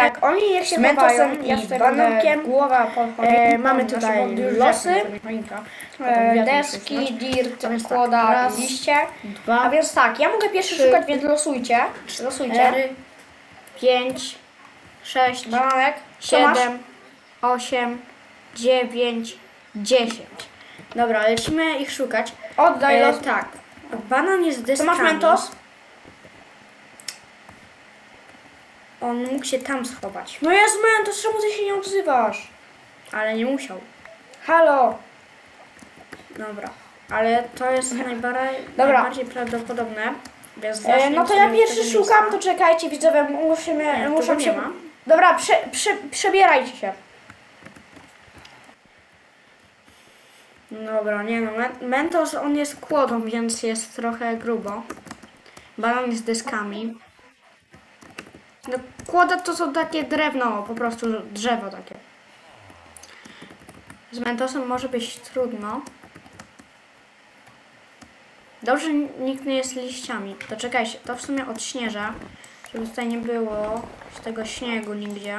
Tak, oni jak się Z Mentosem i Banankiem. głowa. E, mamy tutaj losy, e, deski, dirt, kłoda raz, liście. Dwa, A więc tak, ja mogę pierwszy trzy, szukać, więc losujcie. Losujcie. cztery, pięć, sześć, Bananek, co siedem, osiem, dziewięć, dziesięć. Dobra, lecimy ich szukać. Oddaj E, los. tak. Banan jest Co deskami. masz Mentos? On mógł się tam schować, No jest Mentos, czemu ty się nie odzywasz? ale nie musiał. Halo. Dobra, ale to jest najbardziej, Dobra. najbardziej prawdopodobne. Więc E, no to ja pierwszy tego szukam, miejsca. to czekajcie widzowie, musimy, Nie, muszę tu nie się... ma. Dobra, prze, prze, przebierajcie się. Dobra, nie no, Men- Mentos on jest kłodą, więc jest trochę grubo. Banan jest deskami. No, kłoda to są takie drewno, po prostu drzewo takie. Z Mentosem może być trudno. Dobrze, nikt nie jest liściami. To czekajcie, to w sumie odśnieża, żeby tutaj nie było tego śniegu nigdzie.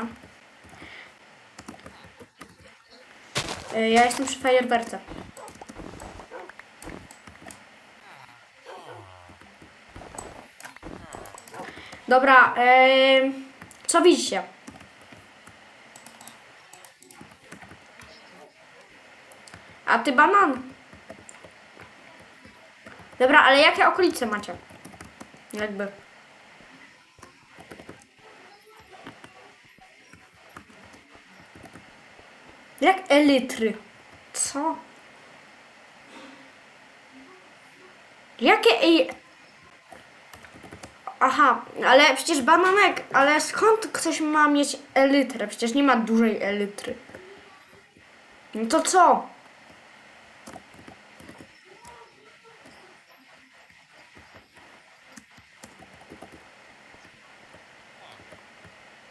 Y, Ja jestem przy fajerwerce. Dobra, em, co widzicie? A ty banan. Dobra, ale jakie okolice macie? Jakby. Jak elitry? Co? Jakie ej... Aha, ale przecież bananek, ale skąd ktoś ma mieć elytrę? Przecież nie ma dużej elitry. No to co?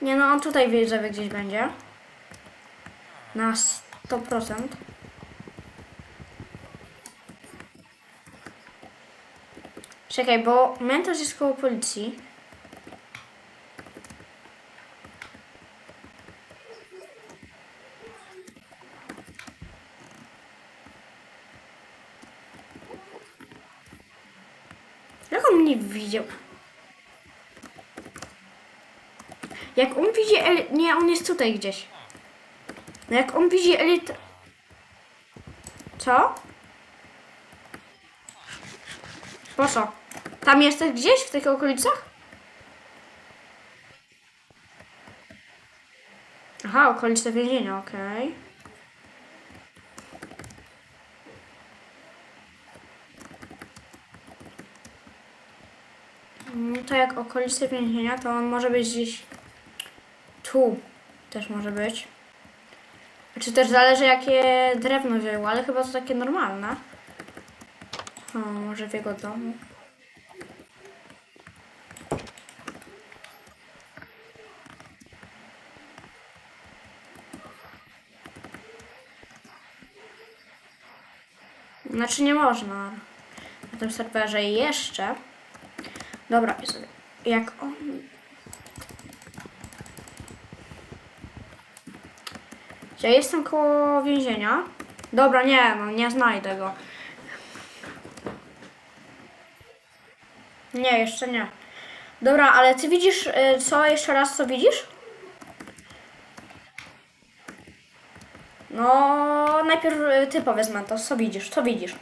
Nie no, on tutaj wie, że gdzieś będzie. Na 100%. Czekaj, bo Mentos jest koło policji. Jak on mnie widział? Jak on widzi elit... Nie, on jest tutaj gdzieś. No jak on widzi elit... Co? Po co? Tam jesteś gdzieś w tych okolicach? Aha, okolice więzienia, okej. Mm, To jak okolice więzienia, to on może być gdzieś tu. Też może być. Czy też zależy jakie drewno wzięło, ale chyba to takie normalne. O, może w jego domu. Znaczy nie można na tym serwerze jeszcze. Dobra. Jak on. Ja jestem koło więzienia. Dobra, nie, no nie znajdę go. Nie, jeszcze nie. Dobra, ale ty widzisz, y, co jeszcze raz, co widzisz? No, najpierw y, ty powiedz Mentos, co widzisz, co widzisz?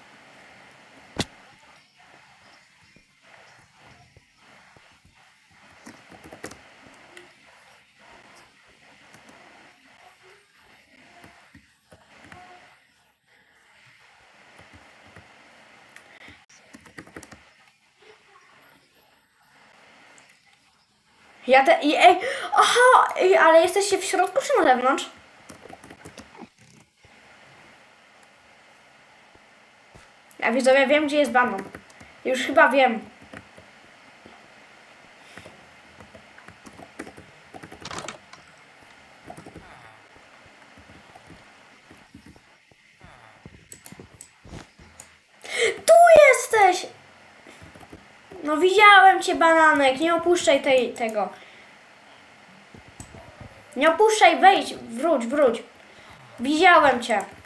Ja te... Ej, aha, ej, ale jesteście w środku czy na zewnątrz? Ja widzowie wiem, gdzie jest banan. Już chyba wiem. Tu jesteś! No widziałem cię, bananek. Nie opuszczaj tej, tego. Nie opuszczaj, wejdź, wróć, wróć. Widziałem cię.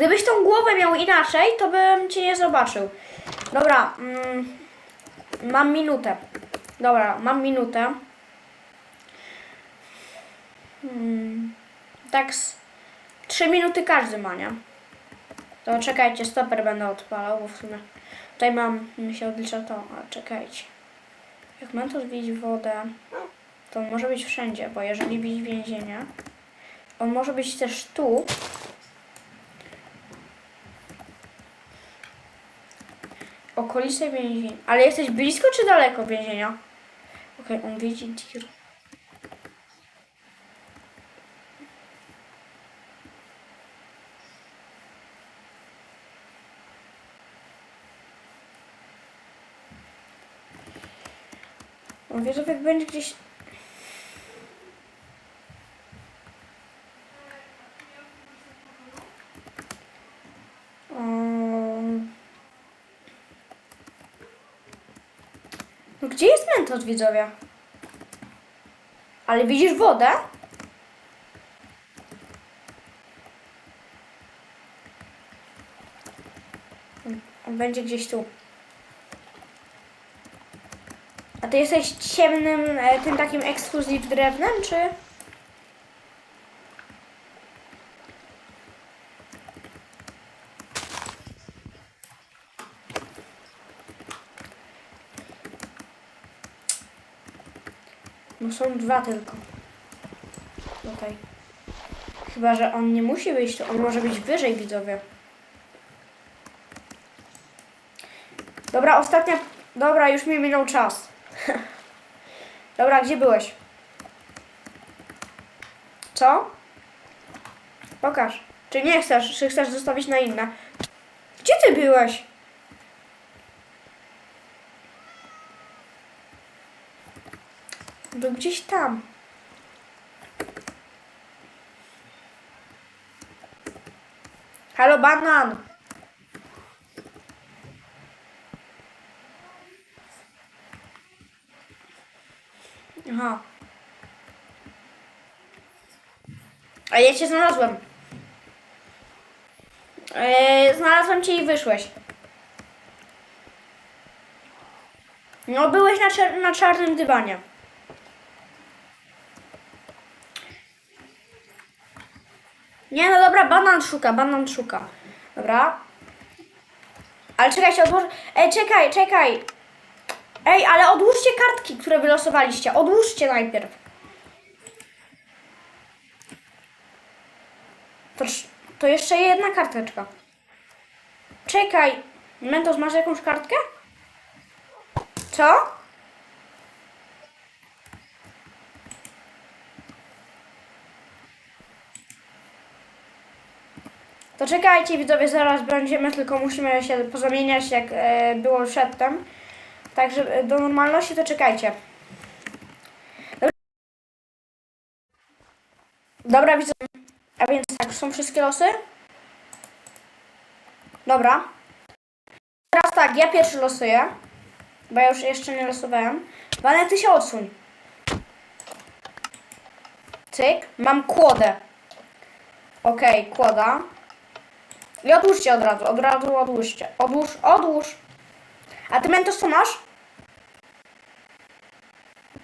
Gdybyś tą głowę miał inaczej, to bym cię nie zobaczył. Dobra, mm, mam minutę. Dobra, mam minutę. Hmm, tak z 3 minuty każdy ma, nie? To czekajcie, stoper będę odpalał, bo w sumie tutaj mam, mi się odlicza to, a czekajcie. Jak mam to zbić wodę, to on może być wszędzie, bo jeżeli bić więzienie, on może być też tu. Okolice więzienia. Ale jesteś blisko czy daleko więzienia? Okej, on widzi dir. On wie, że jak będzie gdzieś... Um... No mentos, widzowie? Ale widzisz wodę? On będzie gdzieś tu. A ty jesteś ciemnym, e, tym takim ekskluzyw drewnem, czy? Są dwa tylko. Tutaj. Chyba, że on nie musi być tu. On może być wyżej, widzowie. Dobra, ostatnia... Dobra, już mi minął czas. Dobra, gdzie byłeś? Co? Pokaż. Czy nie chcesz? Czy chcesz zostawić na inne? Gdzie ty byłeś? Był gdzieś tam. Halo, banan! Aha. A ja cię znalazłem. Eee, znalazłem cię i wyszłeś. No, byłeś na, na czarnym dywanie. Nie, no dobra, banan szuka, banan szuka. Dobra. Ale czekajcie, odłóż... Ej, czekaj, czekaj. Ej, ale odłóżcie kartki, które wylosowaliście. Odłóżcie najpierw. To, to jeszcze jedna karteczka. Czekaj. Mentos, masz jakąś kartkę? Co? To czekajcie widzowie, zaraz będziemy, tylko musimy się pozamieniać jak e, było przedtem. Także e, do normalności to czekajcie. Dobra, widzowie, a więc tak, są wszystkie losy? Dobra. Teraz tak, ja pierwszy losuję, bo ja już jeszcze nie losowałem. Wane, ty się odsuń. Cyk, mam kłodę. Okej, kłoda. I odłóżcie od razu, od razu odłóżcie. Odłóż, odłóż. A ty Mentos co masz?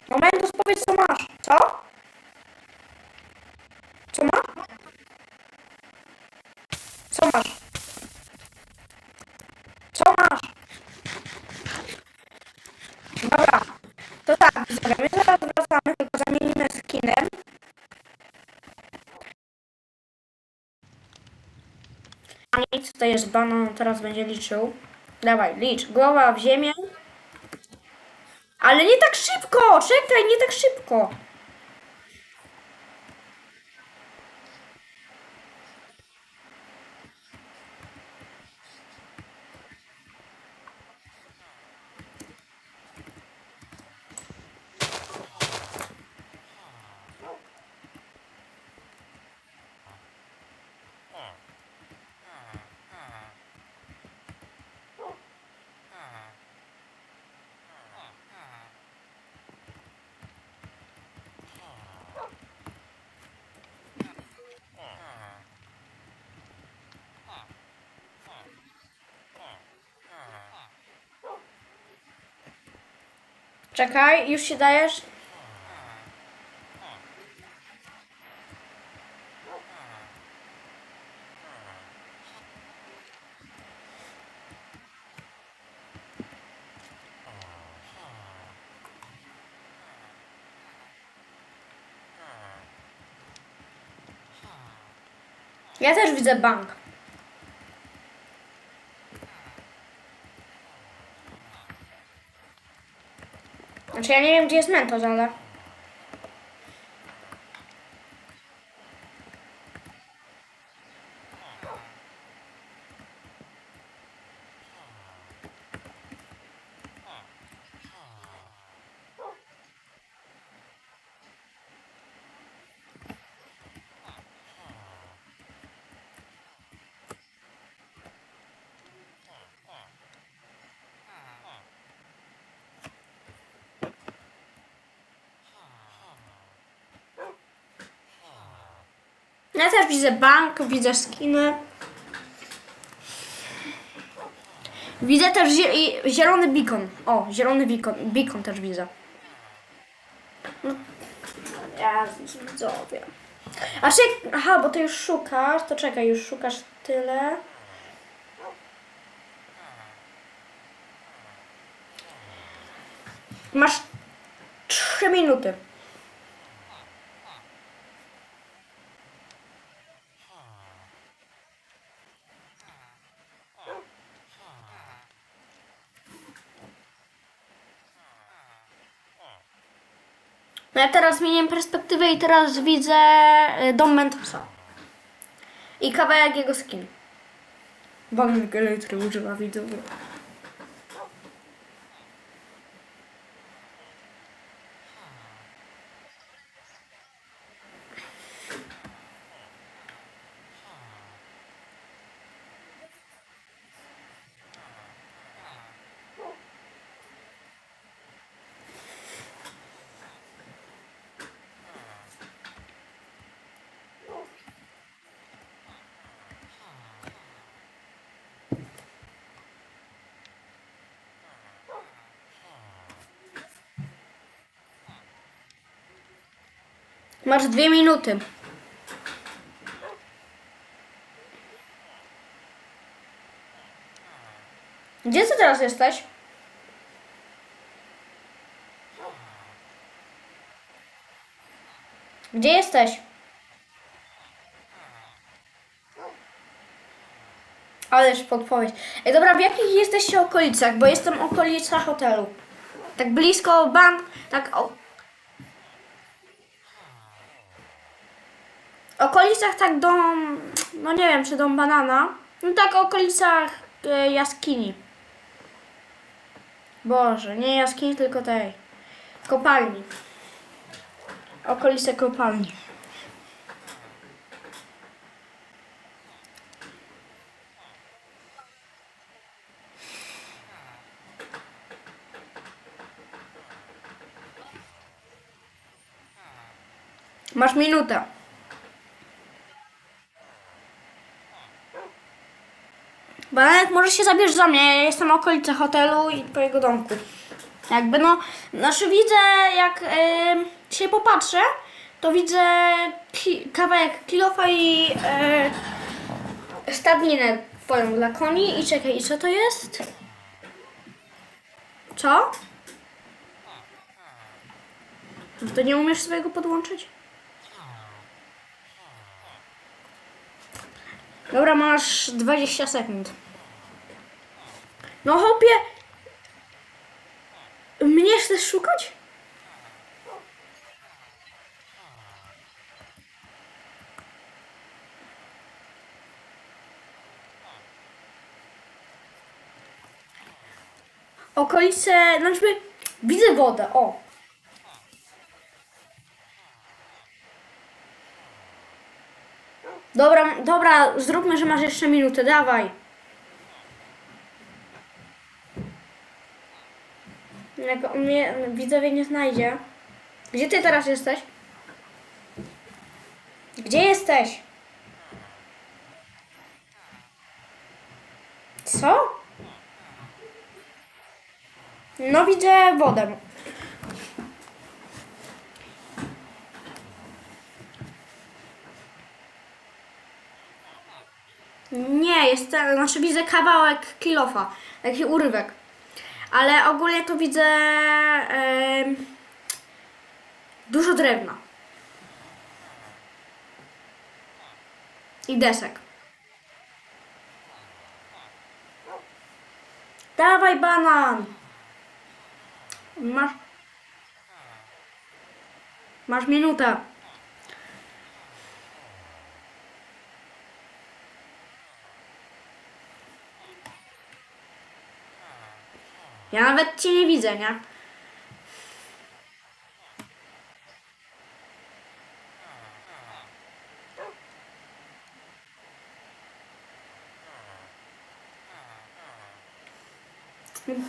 No Mentos powiedz co masz. Co? Co masz? Co masz? Co masz? Dobra. To tak, widzowie, zaraz Jest banan, teraz będzie liczył. Dawaj, licz. Głowa w ziemię. Ale nie tak szybko! Czekaj, nie tak szybko. Czekaj, już się dajesz? Ja też widzę bank. Znaczy ja nie wiem gdzie Ja też widzę bank, widzę skiny. Widzę też zielony beacon. O, zielony beacon, beacon też widzę. No, ja widzowie. A czy, aha, bo ty już szukasz, to czekaj, już szukasz tyle. Masz trzy minuty. No ja teraz zmieniam perspektywę i teraz widzę y, dom Mentosa. I kawałek jego skin. Bagnik elektry używa widzowie. Masz dwie minuty. Gdzie ty teraz jesteś? Gdzie jesteś? Ależ podpowiedź. Ej, dobra, w jakich jesteście okolicach? Bo jestem okolica hotelu. Tak blisko bank, tak o, okolicach tak dom, no nie wiem, czy dom banana. No tak okolicach e, jaskini. Boże, nie jaskini, tylko tej. Kopalni. Okolice kopalni. Masz minutę. Bananek, może się zabierz za mnie, ja jestem w okolicy hotelu i twojego domku. Jakby no, znaczy widzę, jak em, się popatrzę, to widzę ki- kawałek kilofa i e, stadninę twoją dla koni i czekaj, i co to jest? Co? To nie umiesz swojego podłączyć? Dobra, masz 20 sekund. No hopie! Mnie chcesz szukać? Okolice, znaczy widzę wodę, o. Dobra, dobra, zróbmy, że masz jeszcze minutę, dawaj. innego. Mnie mm, widzowie nie znajdzie. Gdzie ty teraz jesteś? Gdzie jesteś? Co? No widzę wodę. Nie, jest, znaczy widzę kawałek kilofa, taki urywek. Ale ogólnie to widzę em, dużo drewna. I desek. Dawaj banan! Masz... Masz minutę. Ja nawet cię nie widzę, nie?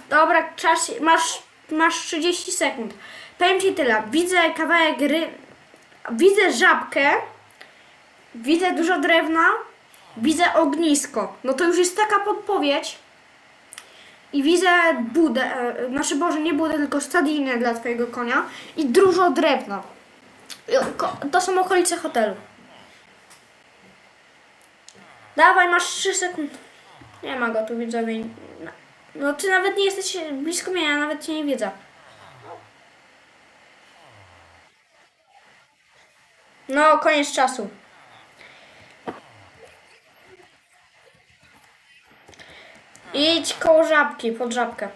Dobra, czas, masz, masz 30 sekund. Powiem ci tyle, widzę kawałek gry, widzę żabkę, widzę dużo drewna, widzę ognisko. No to już jest taka podpowiedź. I widzę budę, e, znaczy Boże, nie budę, tylko stadinę dla twojego konia i dużo drewna. To są okolice hotelu. Dawaj, masz 3 sekundy. Nie ma go tu widzowie. No ty nawet nie jesteś blisko mnie, ja nawet cię nie widzę. No, koniec czasu. Idź koło żabki, pod żabkę.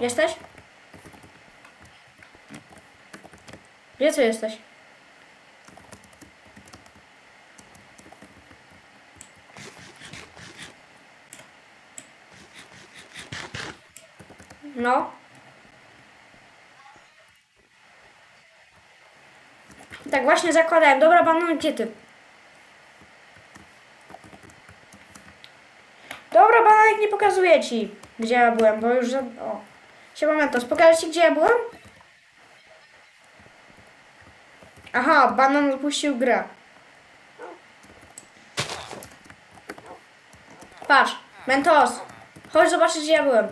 Jesteś? Gdzie jesteś? No. Tak właśnie zakładałem. Dobra, banan, gdzie ty? Bananek nie pokazuję ci, gdzie ja byłem, bo już. O. Siema Mentos, pokażę ci, gdzie ja byłem? Aha, banan opuścił grę. Patrz, Mentos, chodź zobaczyć, gdzie ja byłem.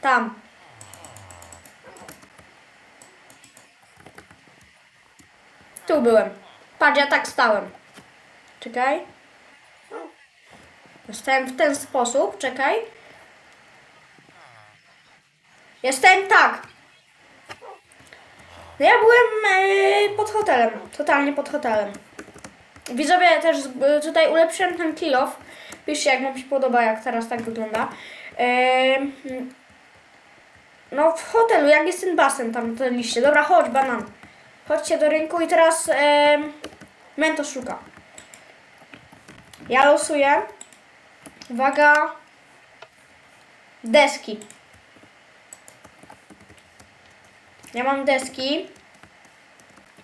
Tam. Tu byłem. Patrz, ja tak stałem. Czekaj. Stałem w ten sposób, czekaj. Jestem tak. No ja byłem e, pod hotelem, totalnie pod hotelem. Widzowie też tutaj ulepszyłem ten kill off. Piszcie jak wam się podoba, jak teraz tak wygląda. E, no w hotelu, jak jest ten basen tam, te liście. Dobra, chodź banan. Chodźcie do rynku i teraz e, Mentos szuka. Ja losuję. Uwaga. Deski. Ja mam deski.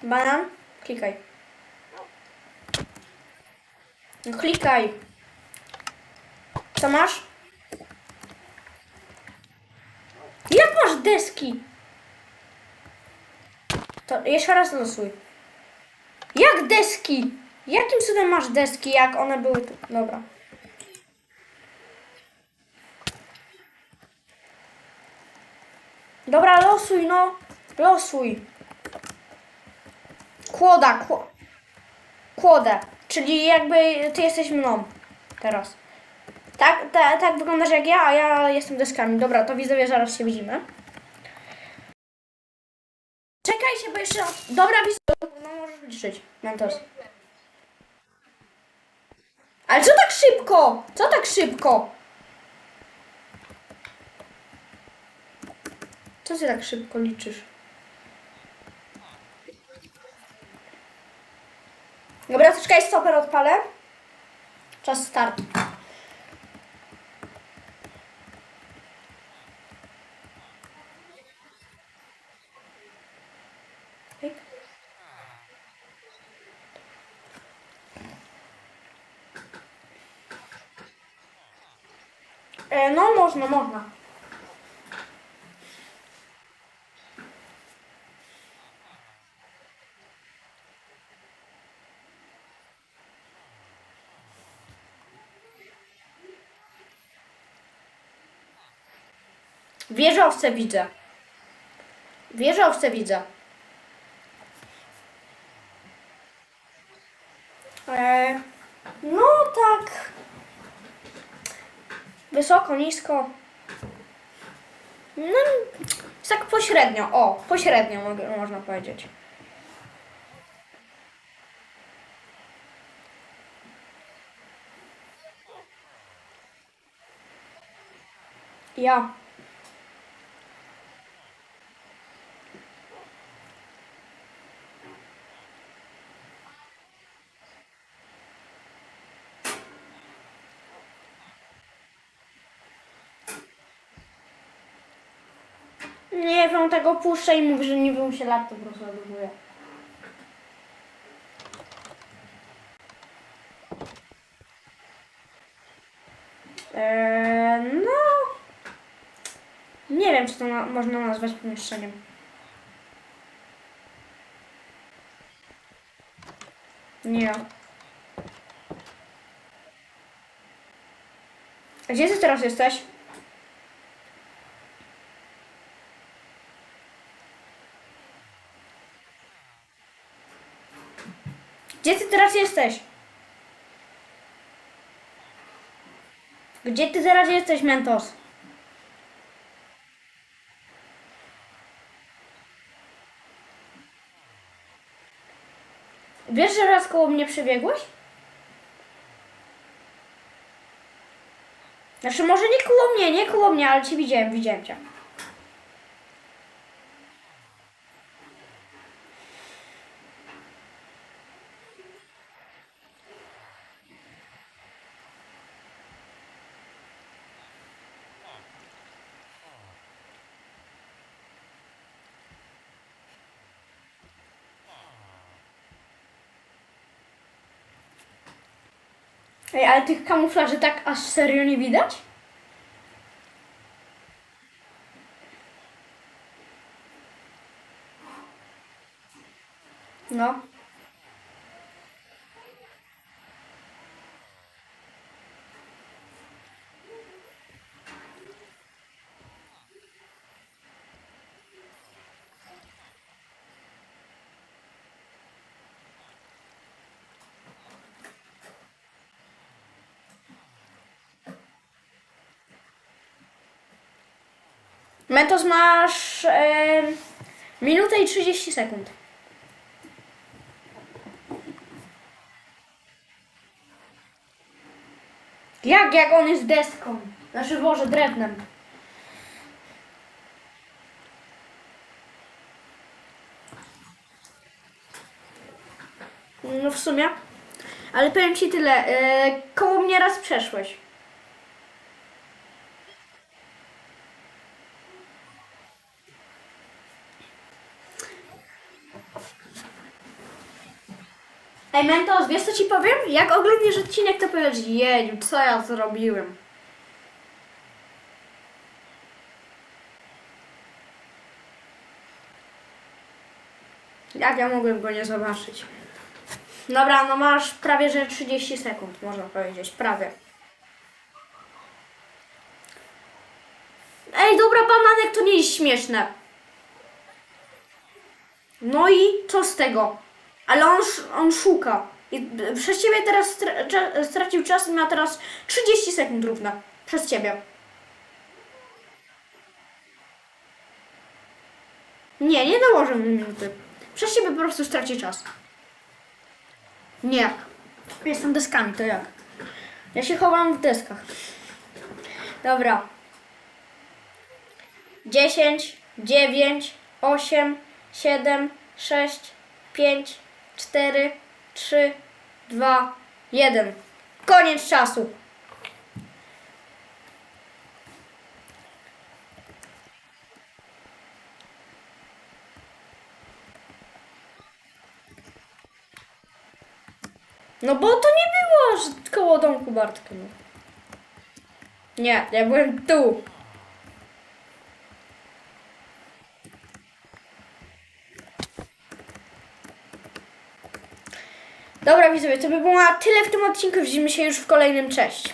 Banan. Klikaj. No klikaj. Co masz? Jak masz deski? To jeszcze raz losuj. Jak deski? Jakim cudem masz deski, jak one były tu? Dobra. Dobra, losuj, no. Losuj. Kłoda, kło... Kłodę. Czyli jakby ty jesteś mną. Teraz. Tak, ta, tak wyglądasz jak ja, a ja jestem deskami. Dobra, to widzowie, zaraz się widzimy. Czekajcie, bo jeszcze... Dobra, widzowie, no możesz liczyć. Mentos. Ale co tak szybko? Co tak szybko? Co ty tak szybko liczysz? Dobra, to czekaj, stoper odpalę. Czas start. E, no, można, można. Wieżowce widzę. Wieżowce widzę. E, no tak. Wysoko, nisko. No, tak pośrednio. O, pośrednio mogę, można powiedzieć. Ja. Nie wiem, tego puszczę i mówi, że nie wiem się lat to po prostu odbuduje. Eee, no. Nie wiem, czy to na, można nazwać pomieszczeniem. Nie. Gdzie ty teraz jesteś? Gdzie ty teraz jesteś? Gdzie ty teraz jesteś, Mentos? Wiesz, że raz koło mnie przebiegłeś? Znaczy, może nie koło mnie, nie koło mnie, ale cię widziałem, widziałem cię. Ej, ale tych kamuflaży tak aż serio nie widać? No. Mentos masz e, minutę i 30 sekund. Jak, jak on jest deską? Znaczy, Boże, drewnem. No w sumie. Ale powiem Ci tyle. E, koło mnie raz przeszłeś. Ej, Mentos, wiesz co ci powiem? Jak oglądasz odcinek, to powiesz, jeju, co ja zrobiłem? Jak ja mogłem go nie zobaczyć? Dobra, no masz prawie że 30 sekund, można powiedzieć, prawie. Ej, dobra, bananek to nie jest śmieszne. No i co z tego? Ale on, on szuka. I przez ciebie teraz stracił czas i ma teraz 30 sekund równe. Przez ciebie. Nie, nie nałożę mu minuty. Przez ciebie po prostu straci czas. Nie. Jestem deskami, to jak? Ja się chowam w deskach. Dobra. 10, 9, 8, 7, 6, 5, 4, 3, 2, 1. Koniec czasu. No bo to nie było że koło domku Bartka. No. Nie, ja byłem tu. Dobra widzowie, to by było na tyle w tym odcinku. Widzimy się już w kolejnym. Cześć.